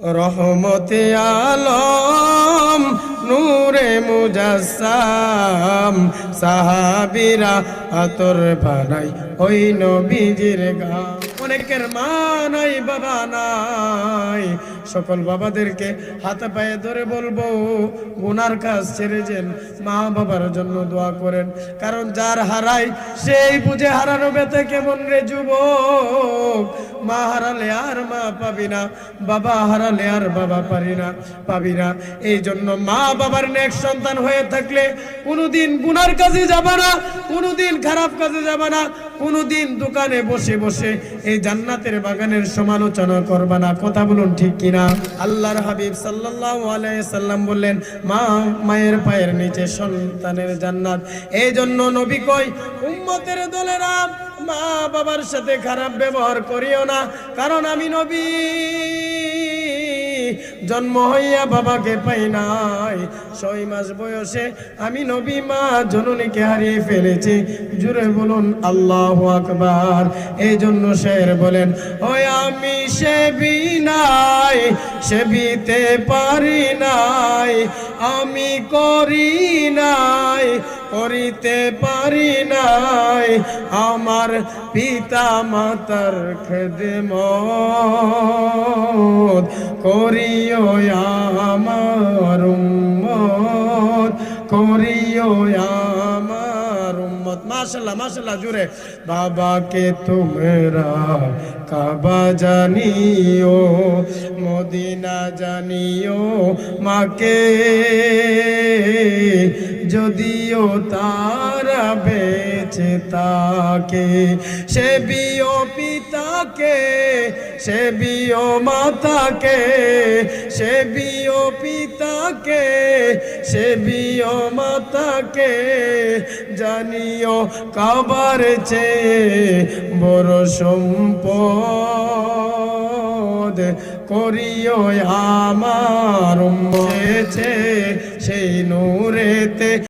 রহমতে আলম, নূরে মুজাসাম সাহাবিরা আতর বানাই ওই নবীজির গাম অনেকের মা নাই, বাবা নাই। সকল বাবাদেরকে হাতে পায়ে ধরে বলব গুনার কাজ ছেড়ে যেন মা বাবার জন্য দোয়া করেন। কারণ যার হারাই সেই বুঝে হারানো বেতে কেমন রে যুবক? মা হারালে আর মা পাবি না, বাবা হারালে আর বাবা পারি না, পাবি না। এই জন্য মা বাবার নেক সন্তান হয়ে থাকলে কোনোদিন গুনার কাজে যাবে না, কোনোদিন খারাপ কাজে যাবে না, কোনোদিন দোকানে বসে বসে এই জান্নাতের বাগানের সমালোচনা করবে না। কথা বলুন ঠিক কিনা? আল্লাহর হাবিব সাল্লাল্লাহু আলাইহি সাল্লাম বললেন, মা, মায়ের পায়ের নিচে সন্তানের জান্নাত। এই জন্য নবী কই উম্মতের দলেরা মা বাবার সাথে খারাপ ব্যবহার করিও না, কারণ আমি নবী। জন্ম হইয়া বাবাকে পাই নাই, ছয় মাস বয়সে আমি নবী মা জননীকে হারিয়ে ফেলেছি। জুড়ে বলুন, আল্লাহ আকবার। এই জন্য শের বলেন, ওই আমি সেবি নাই, সেবিতে পারি নাই, আমি করি নাই, করিতে পারি নাই। আমার পিতা মাতার খেদমত করিও আমার উম্মত, করিও আমার উম্মত। মাশাল্লাহ মাশাল্লাহ জুড়ে। বাবাকে তোমরা কাবা জানিও, মদিনা জানিও, মাকে যদিও তারা বেঁচে তাকে সে বিও পিতাকে, সে বিও মাতাকে, সে বিও পিতাকে, সে বিও মাতাকে জানিও কাবার চেয়ে বড় সম্পদ করিও আমার সেই নূরেতে